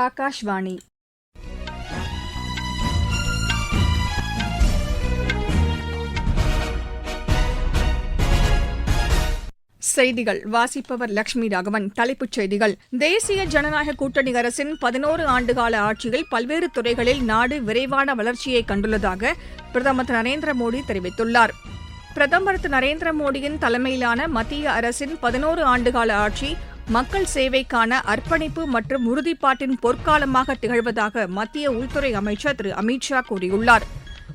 ஆகாஷ்வாணி செய்திகள். வாசிப்பவர் லட்சுமி ராகவன். தலைப்புச் செய்திகள். தேசிய ஜனநாயக கூட்டணி அரசின் பதினோரு ஆண்டுகால ஆட்சியில் பல்வேறு துறைகளில் நாடு விரைவான வளர்ச்சியை கண்டுள்ளதாக பிரதமர் திரு நரேந்திர மோடி தெரிவித்துள்ளார். பிரதமர் திரு நரேந்திர மோடியின் தலைமையிலான மத்திய அரசின் பதினோரு ஆண்டுகால ஆட்சி மக்கள் சேவைக்கான அர்ப்பணிப்பு மற்றும் உறுதிப்பாட்டின் பொற்காலமாக திகழ்வதாக மத்திய உள்துறை அமைச்சர் திரு. அமித் ஷா கூறியுள்ளார்.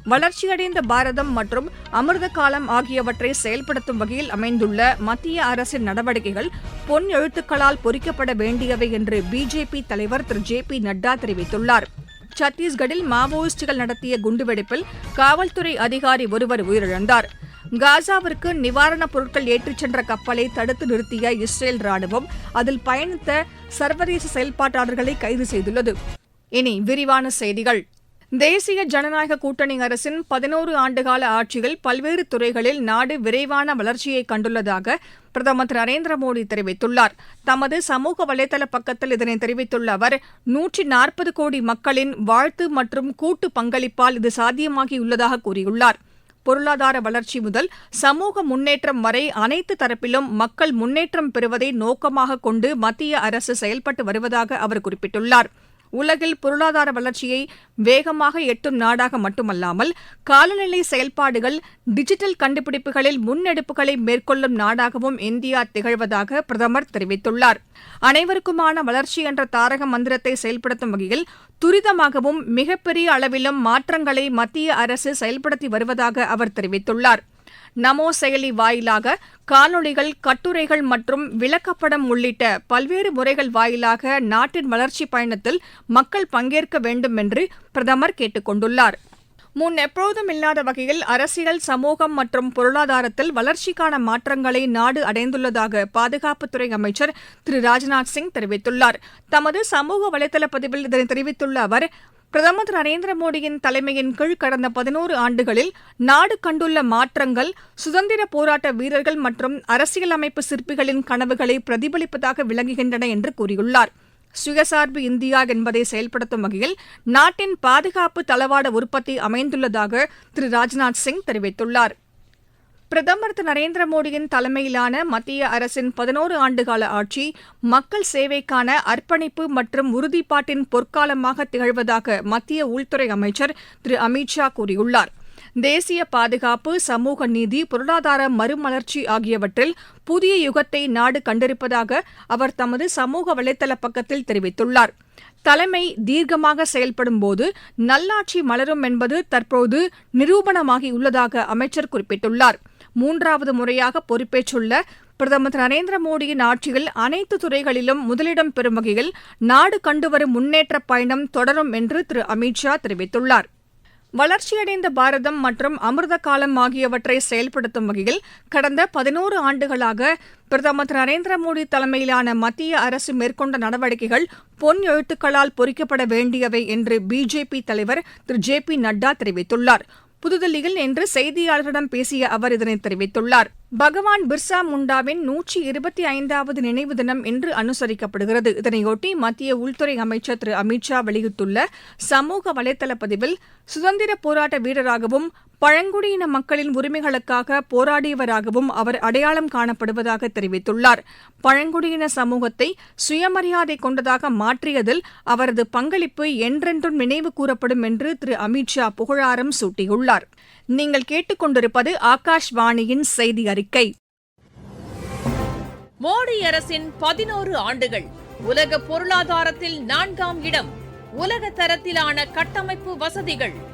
வளர்ச்சியடைந்த பாரதம் மற்றும் அமிர்த காலம் ஆகியவற்றை செயல்படுத்தும் வகையில் அமைந்துள்ள மத்திய அரசின் நடவடிக்கைகள் பொன் எழுத்துக்களால் பொறிக்கப்பட வேண்டியவை என்று பிஜேபி தலைவர் திரு. ஜே. பி. நட்டா தெரிவித்துள்ளார். சத்தீஸ்கரில் மாவோயிஸ்டுகள் நடத்திய குண்டுவெடிப்பில் காவல்துறை அதிகாரி ஒருவர் உயிரிழந்தார். காசாவிற்கு நிவாரணப் பொருட்கள் ஏற்றிச் சென்ற கப்பலை தடுத்து நிறுத்திய இஸ்ரேல் ராணுவம் அதில் பயணித்த சர்வதேச செயல்பாட்டாளர்களை கைது செய்துள்ளது. இனி விரிவான செய்திகள். தேசிய ஜனநாயக கூட்டணி அரசின் பதினோரு ஆண்டுகால ஆட்சியில் பல்வேறு துறைகளில் நாடு விரைவான வளர்ச்சியை கண்டுள்ளதாக பிரதமர் திரு நரேந்திர மோடி தெரிவித்துள்ளார். தமது சமூக வலைதள பக்கத்தில் இதனை தெரிவித்துள்ள அவர் நூற்றி நாற்பது கோடி மக்களின் வாழ்த்து மற்றும் கூட்டு பங்களிப்பால் இது சாத்தியமாகியுள்ளதாக கூறியுள்ளார். பொருளாதார வளர்ச்சி முதல் சமூக முன்னேற்றம் வரை அனைத்து தரப்பிலும் மக்கள் முன்னேற்றம் பெறுவதை நோக்கமாக கொண்டு மத்திய அரசு செயல்பட்டு வருவதாக அவர் குறிப்பிட்டுள்ளார். உலகில் பொருளாதார வளர்ச்சியை வேகமாக எட்டும் நாடாக மட்டுமல்லாமல் காலநிலை செயல்பாடுகள் டிஜிட்டல் கண்டுபிடிப்புகளில் முன்னெடுப்புகளை மேற்கொள்ளும் நாடாகவும் இந்தியா திகழ்வதாக பிரதமர் தெரிவித்துள்ளார். அனைவருக்குமான வளர்ச்சி என்ற தாரக மந்திரத்தை செயல்படுத்தும் வகையில் துரிதமாகவும் மிகப்பெரிய அளவிலும் மாற்றங்களை மத்திய அரசு செயல்படுத்தி வருவதாக அவர் தெரிவித்துள்ளார். நமோ செயலி வாயிலாக காணொளிகள் கட்டுரைகள் மற்றும் விளக்கப்படம் உள்ளிட்ட பல்வேறு முறைகள் வாயிலாக நாட்டின் வளர்ச்சிப் பயணத்தில் மக்கள் பங்கேற்க வேண்டும் என்று பிரதமர் கேட்டுக் கொண்டுள்ளார் முன் எப்போதும் இல்லாத வகையில் அரசியல் சமூகம் மற்றும் பொருளாதாரத்தில் வளர்ச்சிக்கான மாற்றங்களை நாடு அடைந்துள்ளதாக பாதுகாப்புத்துறை அமைச்சர் திரு ராஜ்நாத் சிங் தெரிவித்துள்ளார். தமது சமூக வலைதள பதிவில் இதனை தெரிவித்துள்ள அவர் பிரதமர் திரு நரேந்திர மோடியின் தலைமையின் கீழ் கடந்த பதினோரு ஆண்டுகளில் நாடு கண்டுள்ள மாற்றங்கள் சுதந்திர போராட்ட வீரர்கள் மற்றும் அரசியலமைப்பு சிற்பிகளின் கனவுகளை பிரதிபலிப்பதாக விளங்குகின்றன என்று கூறியுள்ளார். சுயசார்பு இந்தியா என்பதை செயல்படுத்தும் வகையில் நாட்டின் பாதுகாப்பு தளவாட உற்பத்தி அமைந்துள்ளதாக திரு ராஜ்நாத் சிங் தெரிவித்துள்ளார். பிரதமர் திரு நரேந்திர மோடியின் தலைமையிலான மத்திய அரசின் பதினோரு ஆண்டுகால ஆட்சி மக்கள் சேவைக்கான அர்ப்பணிப்பு மற்றும் உறுதிப்பாட்டின் பொற்காலமாக திகழ்வதாக மத்திய உள்துறை அமைச்சர் திரு அமித் ஷா கூறியுள்ளார். தேசிய பாதுகாப்பு சமூக நீதி பொருளாதார மறுமலர்ச்சி ஆகியவற்றில் புதிய யுகத்தை நாடு கண்டிருப்பதாக அவர் தமது சமூக வலைதள பக்கத்தில் தெரிவித்துள்ளார். தலைமை தீர்க்கமாக செயல்படும்போது நல்லாட்சி மலரும் என்பது தற்போது நிரூபணமாகியுள்ளதாக அமைச்சர் குறிப்பிட்டுள்ளார். மூன்றாவது முறையாக பொறுப்பேற்றுள்ள பிரதமர் திரு நரேந்திர மோடியின் ஆட்சியில் அனைத்து துறைகளிலும் முதலிடம் பெறும் வகையில் நாடு கண்டுவரும் முன்னேற்ற பயணம் தொடரும் என்று திரு அமித்ஷா தெரிவித்துள்ளார். வளர்ச்சியடைந்த பாரதம் மற்றும் அமிர்த காலம் ஆகியவற்றை செயல்படுத்தும் வகையில் கடந்த பதினோரு ஆண்டுகளாக பிரதமர் திரு நரேந்திர மோடி தலைமையிலான மத்திய அரசு மேற்கொண்ட நடவடிக்கைகள் பொன் எழுத்துக்களால் பொறிக்கப்பட வேண்டியவை என்று பிஜேபி தலைவர் திரு ஜே பி நட்டா தெரிவித்துள்ளார். புதுதில்லியில் இன்று செய்தியாளர்களிடம் பேசிய அவர் இதனை தெரிவித்துள்ளார். பகவான் பிர்சா முண்டாவின் நூற்றி இருபத்தி ஐந்தாவது நினைவு தினம் இன்று அனுசரிக்கப்படுகிறது. இதனையொட்டி மத்திய உள்துறை அமைச்சர் திரு அமித் ஷா வெளியிட்டுள்ள சமூக வலைதள பதிவில் சுதந்திர போராட்ட வீரராகவும் பழங்குடியின மக்களின் உரிமைகளுக்காக போராடியவராகவும் அவர் அடையாளம் காணப்படுவதாக தெரிவித்துள்ளார். பழங்குடியின சமூகத்தை சுயமரியாதை கொண்டதாக மாற்றியதில் அவரது பங்களிப்பு என்றென்றும் நினைவு கூறப்படும் என்று திரு. அமித் ஷா புகழாரம் சூட்டியுள்ளார். நீங்கள் கேட்டுக்கொண்டிருப்பது ஆகாஷ்வாணியின் செய்தி அறிக்கை மோடி அரசின் பதினோரு ஆண்டுகள். உலக பொருளாதாரத்தில் நான்காம் இடம். உலக தரத்திலான கட்டமைப்பு வசதிகள்.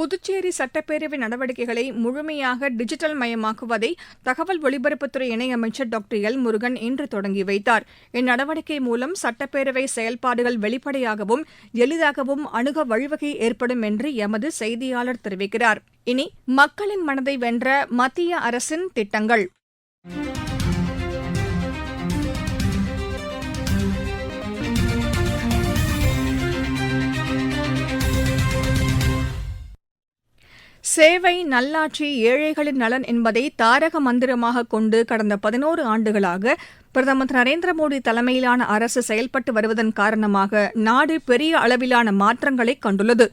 புதுச்சேரி சட்டப்பேரவை நடவடிக்கைகளை முழுமையாக டிஜிட்டல் மயமாக்குவதை தகவல் ஒலிபரப்புத்துறை இணையமைச்சர் டாக்டர் எல் முருகன் இன்று தொடங்கி வைத்தார். இந்நடவடிக்கை மூலம் சட்டப்பேரவை செயல்பாடுகள் வெளிப்படையாகவும் எளிதாகவும் அணுக வழிவகை ஏற்படும் என்று எமது செய்தியாளர் தெரிவிக்கிறார். இனி மக்களின் மனதை வென்ற மத்திய அரசின் திட்டங்கள். சேவை நல்லாட்சி ஏழைகளின் நலன் என்பதை தாரக மந்திரமாக கொண்டு கடந்த பதினோரு ஆண்டுகளாக பிரதமர் திரு நரேந்திர மோடி தலைமையிலான அரசு செயல்பட்டு வருவதன் காரணமாக நாடு பெரிய அளவிலான மாற்றங்களை கண்டுள்ளது.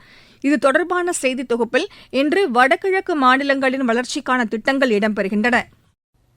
இது தொடர்பான செய்தி தொகுப்பில் இன்று வடகிழக்கு மாநிலங்களின் வளர்ச்சிக்கான திட்டங்கள் இடம்பெறுகின்றன.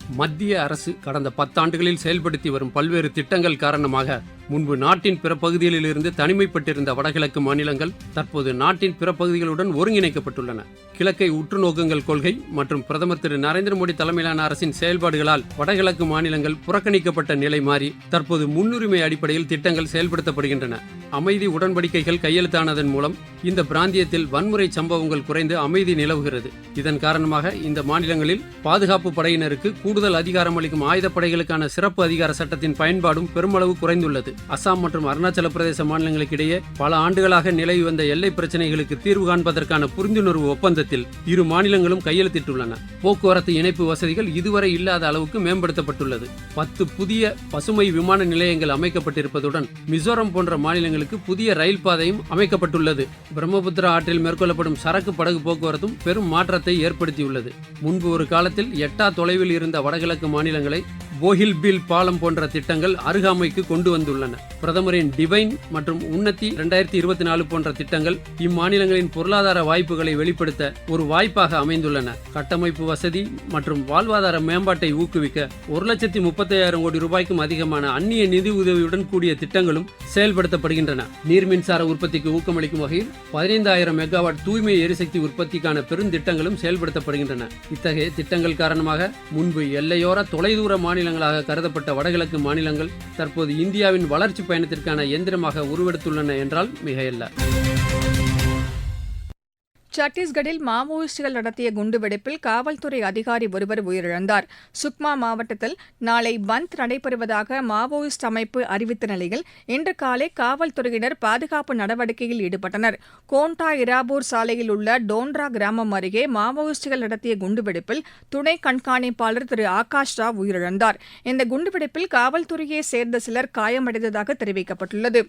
மத்திய அரசு கடந்த பத்தாண்டுகளில் செயல்படுத்தி வரும் பல்வேறு திட்டங்கள் காரணமாக முன்பு நாட்டின் பிற பகுதிகளிலிருந்து தனிமைப்பட்டிருந்த வடகிழக்கு மாநிலங்கள் தற்போது நாட்டின் பிற பகுதிகளுடன் ஒருங்கிணைக்கப்பட்டுள்ளன. கிழக்கை உற்றுநோக்குங்கள் கொள்கை மற்றும் பிரதமர் திரு நரேந்திர மோடி தலைமையிலான அரசின் செயல்பாடுகளால் வடகிழக்கு மாநிலங்கள் புறக்கணிக்கப்பட்ட நிலை மாறி தற்போது முன்னுரிமை அடிப்படையில் திட்டங்கள் செயல்படுத்தப்படுகின்றன. அமைதி உடன்படிக்கைகள் கையெழுத்தானதன் மூலம் இந்த பிராந்தியத்தில் வன்முறை சம்பவங்கள் குறைந்து அமைதி நிலவுகிறது. இதன் காரணமாக இந்த மாநிலங்களில் பாதுகாப்பு படையினருக்கு கூடுதல் அதிகாரம் அளிக்கும் ஆயுதப்படைகளுக்கான சிறப்பு அதிகார சட்டத்தின் பயன்பாடும் பெருமளவு குறைந்துள்ளது. அசாம் மற்றும் அருணாச்சல பிரதேச மாநிலங்களுக்கு இடையே பல ஆண்டுகளாக நிலவி வந்த எல்லை பிரச்சினைகளுக்கு தீர்வு காண்பதற்கான புரிந்துணர்வு ஒப்பந்தத்தில் இரு மாநிலங்களும் கையெழுத்திட்டுள்ளன. போக்குவரத்து இணைப்பு வசதிகள் இதுவரை இல்லாத அளவுக்கு மேம்படுத்தப்பட்டுள்ளது. பத்து புதிய பசுமை விமான நிலையங்கள் அமைக்கப்பட்டிருப்பதுடன் மிசோரம் போன்ற மாநிலங்களுக்கு புதிய ரயில் பாதையும் அமைக்கப்பட்டுள்ளது. பிரம்மபுத்திரா ஆற்றில் மேற்கொள்ளப்படும் சரக்கு படகு போக்குவரத்தும் பெரும் மாற்றத்தை ஏற்படுத்தியுள்ளது. முன்பு ஒரு காலத்தில் எட்டா தொலைவில் இருந்த வடகிழக்கு மாநிலங்களை போஹில்பில் பாலம் போன்ற திட்டங்கள் அருகாமைக்கு கொண்டு வந்துள்ளன. பிரதமரின் டிவைன் மற்றும் உன்னத்தி இரண்டாயிரத்தி இருபத்தி நாலு போன்ற திட்டங்கள் இம்மாநிலங்களின் பொருளாதார வாய்ப்புகளை வெளிப்படுத்த ஒரு வாய்ப்பாக அமைந்துள்ளன. கட்டமைப்பு வசதி மற்றும் வாழ்வாதார மேம்பாட்டை ஊக்குவிக்க ஒரு லட்சத்தி முப்பத்தையாயிரம் கோடி ரூபாய்க்கும் அதிகமான அந்நிய நிதி உதவியுடன் கூடிய திட்டங்களும் செயல்படுத்தப்படுகின்றன. நீர் மின்சார உற்பத்திக்கு ஊக்கமளிக்கும் வகையில் பதினைந்தாயிரம் மெகாவாட் தூய்மை எரிசக்தி உற்பத்திக்கான பெருந்திட்டங்களும் செயல்படுத்தப்படுகின்றன. இத்தகைய திட்டங்கள் காரணமாக முன்பு எல்லையோர தொலைதூர மாநிலங்களாக கருதப்பட்ட வடகிழக்கு மாநிலங்கள் தற்போது இந்தியாவின் வளர்ச்சி பயணத்திற்கான எந்திரமாக உருவெடுத்துள்ளன என்றால் மிகையல்ல. சத்தீஸ்கரில் மாவோயிஸ்டுகள் நடத்திய குண்டுவெடிப்பில் காவல்துறை அதிகாரி ஒருவர் உயிரிழந்தார். சுக்மா மாவட்டத்தில் நாளை பந்த் நடைபெறுவதாக மாவோயிஸ்ட் அமைப்பு அறிவித்த நிலையில் இன்று காலை காவல்துறையினர் பாதுகாப்பு நடவடிக்கையில் ஈடுபட்டனர். கோண்டா இராபூர் சாலையில் உள்ள டோன்ரா கிராமம் அருகே மாவோயிஸ்டுகள் நடத்திய குண்டுவெடிப்பில் துணை கண்காணிப்பாளர் திரு ஆகாஷ் ராவ் உயிரிழந்தார். இந்த குண்டுவெடிப்பில் காவல்துறையைச் சேர்ந்த சிலர் காயமடைந்ததாக தெரிவிக்கப்பட்டுள்ளது.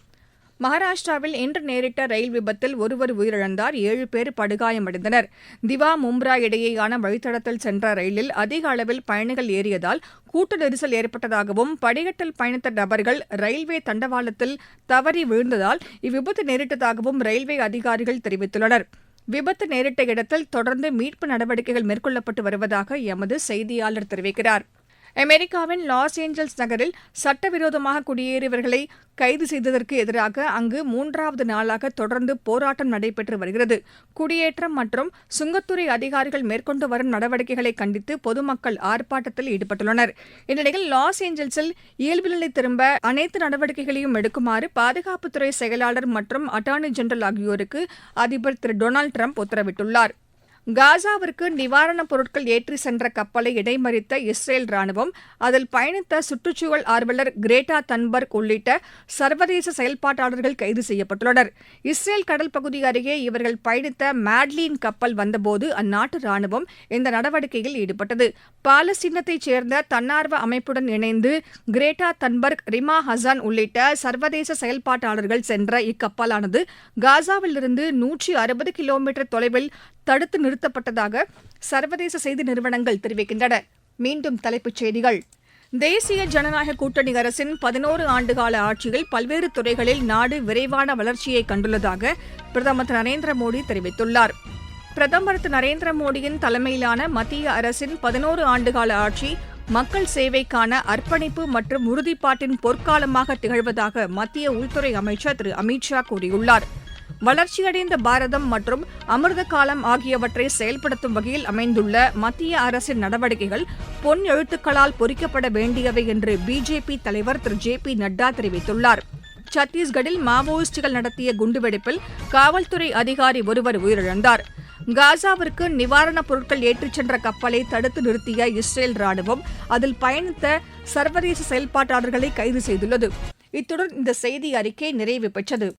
மகாராஷ்டிராவில் இன்று நேரிட்ட ரயில் விபத்தில் ஒருவர் உயிரிழந்தார் ஏழு பேர் படுகாயமடைந்தனர். திவா மும்ரா இடையேயான வழித்தடத்தில் சென்ற ரயிலில் அதிக அளவில் பயணிகள் ஏறியதால் கூட்ட நெரிசல் ஏற்பட்டதாகவும் படிகட்டில் பயணித்த நபர்கள் ரயில்வே தண்டவாளத்தில் தவறி விழுந்ததால் இவ்விபத்து நேரிட்டதாகவும் ரயில்வே அதிகாரிகள் தெரிவித்துள்ளனர். விபத்து நேரிட்ட இடத்தில் தொடர்ந்து மீட்பு நடவடிக்கைகள் மேற்கொள்ளப்பட்டு வருவதாக எமது செய்தியாளர் தெரிவிக்கிறார். அமெரிக்காவின் லாஸ் ஏஞ்சல்ஸ் நகரில் சட்டவிரோதமாக குடியேறியவர்களை கைது செய்ததற்கு எதிராக அங்கு மூன்றாவது நாளாக தொடர்ந்து போராட்டம் நடைபெற்று வருகிறது. குடியேற்றம் மற்றும் சுங்கத்துறை அதிகாரிகள் மேற்கொண்டு வரும் நடவடிக்கைகளை கண்டித்து பொதுமக்கள் ஆர்ப்பாட்டத்தில் ஈடுபட்டுள்ளனர். இந்நிலையில் லாஸ் ஏஞ்சல்ஸில் இயல்பு நிலை திரும்ப அனைத்து நடவடிக்கைகளையும் எடுக்குமாறு பாதுகாப்புத்துறை செயலாளர் மற்றும் அட்டார்னி ஜெனரல் ஆகியோருக்கு அதிபர் திரு டொனால்டு ட்ரம்ப் உத்தரவிட்டுள்ளார். காசாவிற்கு நிவாரணப் பொருட்கள் ஏற்றி சென்ற கப்பலை இடைமறித்த இஸ்ரேல் ராணுவம் அதில் பயணித்த சுற்றுச்சூழல் ஆர்வலர் கிரேட்டா தன்பர்க் உள்ளிட்ட சர்வதேச செயல்பாட்டாளர்கள் கைது செய்யப்பட்டுள்ளனர். இஸ்ரேல் கடல் பகுதி அருகே இவர்கள் பயணித்த மேட்லீன் கப்பல் வந்தபோது அந்நாட்டு ராணுவம் இந்த நடவடிக்கையில் ஈடுபட்டது. பாலஸ்தீனத்தைச் சேர்ந்த தன்னார்வ அமைப்புடன் இணைந்து கிரேட்டா தன்பர்க் ரிமா ஹசான் உள்ளிட்ட சர்வதேச செயல்பாட்டாளர்கள் சென்ற இக்கப்பலானது காசாவிலிருந்து நூற்றி அறுபது கிலோமீட்டர் தொலைவில் தடுத்து நிறுத்தப்பட்டதாக சர்வதேச செய்தி நிறுவனங்கள் தெரிவிக்கின்றன. மீண்டும் தலைப்புச் செய்திகள். தேசிய ஜனநாயக கூட்டணி அரசின் பதினோரு ஆண்டுகால ஆட்சியில் பல்வேறு துறைகளில் நாடு விரைவான வளர்ச்சியை கண்டுள்ளதாக பிரதமர் திரு நரேந்திர மோடி தெரிவித்துள்ளார். பிரதமர் திரு நரேந்திர மோடியின் தலைமையிலான மத்திய அரசின் பதினோரு ஆண்டுகால ஆட்சி மக்கள் சேவைக்கான அர்ப்பணிப்பு மற்றும் உறுதிப்பாட்டின் பொற்காலமாக திகழ்வதாக மத்திய உள்துறை அமைச்சர் திரு அமித் ஷா கூறியுள்ளார். வளர்ச்சியடைந்த பாரதம் மற்றும் அமிர்த காலம் ஆகியவற்றை செயல்படுத்தும் வகையில் அமைந்துள்ள மத்திய அரசின் நடவடிக்கைகள் பொன் எழுத்துக்களால் பொறிக்கப்பட வேண்டியவை என்று பிஜேபி தலைவர் திரு ஜே பி நட்டா தெரிவித்துள்ளார். சத்தீஸ்கரில் மாவோயிஸ்டுகள் நடத்திய குண்டுவெடிப்பில் காவல்துறை அதிகாரி ஒருவர் உயிரிழந்தார். காசாவிற்கு நிவாரணப் பொருட்கள் ஏற்றிச் சென்ற கப்பலை தடுத்து நிறுத்திய இஸ்ரேல் ராணுவம் அதில் பயணித்த சர்வதேச செயல்பாட்டாளர்களை கைது செய்துள்ளது. இத்துடன் இந்த செய்தி அறிக்கை நிறைவு பெற்றது.